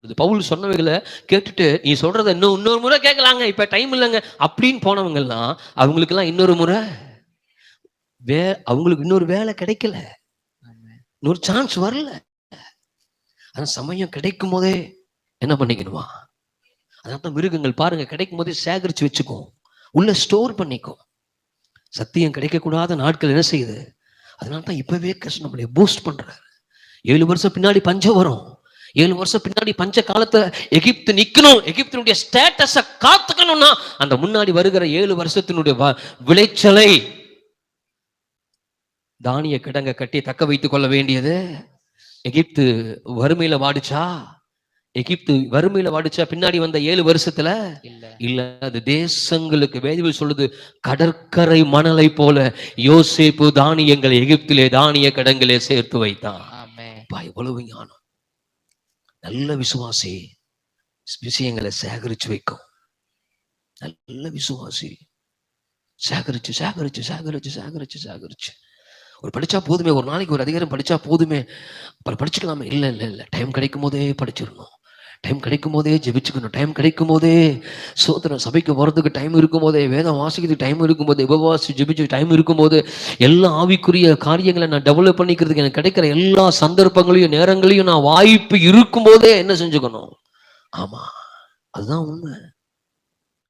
இது பவுல் சொன்னவைகளை கேட்டுட்டு நீ சொல்றத இன்னும் இன்னொரு முறை கேட்கலாங்க. இப்ப டைம் இல்லைங்க. அப்படின்னு போனவங்க எல்லாம் அவங்களுக்கெல்லாம் இன்னொரு முறை வே அவங்களுக்கு இன்னொரு வேலை கிடைக்கல. இன்னொரு சான்ஸ் வரல. அந்த சமயம் கிடைக்கும் போதே என்ன பண்ணிக்கணுமா? அதான் தான் மிருகங்கள் பாருங்க கிடைக்கும் போதே சேகரிச்சு வச்சுக்கும். உள்ள ஸ்டோர் பண்ணிக்கும். சத்தியம் கிடைக்கக்கூடாத நாட்கள் என்ன செய்யுது? அதனால தான் இப்பவே கிருஷ்ணன் நம்மளை பூஸ்ட் பண்றாரு. ஏழு வருஷம் பின்னாடி பஞ்சம் வரும். ஏழு வருஷம் பின்னாடி பஞ்ச காலத்துல எகிப்து நிக்கணும் எகிப்தினுடைய ஸ்டேட்டஸ காத்துக்கணும்னா அந்த முன்னாடி வருகிற ஏழு வருஷத்தினுடைய விளைச்சலை தானிய கிடங்க கட்டி தக்க வைத்துக் கொள்ள வேண்டியது. எகிப்து வறுமையில வாடிச்சா? எகிப்து வறுமையில வாடிச்சா பின்னாடி வந்த ஏழு வருஷத்துல? இல்ல. அது தேசங்களுக்கு வேதிவில் சொல்லுது. கடற்கரை மணலை போல யோசேப்பு தானியங்களை எகிப்திலே தானிய கடங்களே சேர்த்து வைத்தான். எவ்வளவு ஞானம். நல்ல விசுவாசி விஷயங்களை சேகரிச்சு வைக்கும். நல்ல விசுவாசி. சேகரிச்சு சேகரிச்சு சேகரிச்சு சேகரிச்சு சேகரிச்சு. ஒரு படித்தா போதுமே ஒரு நாளைக்கு ஒரு அதிகாரம் படித்தா போதுமே. அப்புறம் படிச்சுக்கலாமே. இல்லை இல்லை இல்லை. டைம் கிடைக்கும் போதே படிச்சிடணும். டைம் கிடைக்கும் போதே ஜெபிச்சுக்கணும். டைம் கிடைக்கும் போதே சோதனம் சபைக்கு போறதுக்கு டைம் இருக்கும் போதே வேதம் வாசிக்கிறதுக்கு டைம் இருக்கும் போதே உபவாசி ஜெபிச்சு டைம் இருக்கும் போது எல்லா ஆவிக்குரிய காரியங்களை நான் டெவலப் பண்ணிக்கிறதுக்கு எனக்கு கிடைக்கிற எல்லா சந்தர்ப்பங்களையும் நேரங்களையும் நான் வாய்ப்பு இருக்கும் போதே என்ன செஞ்சுக்கணும்? ஆமா. அதுதான் உண்மை.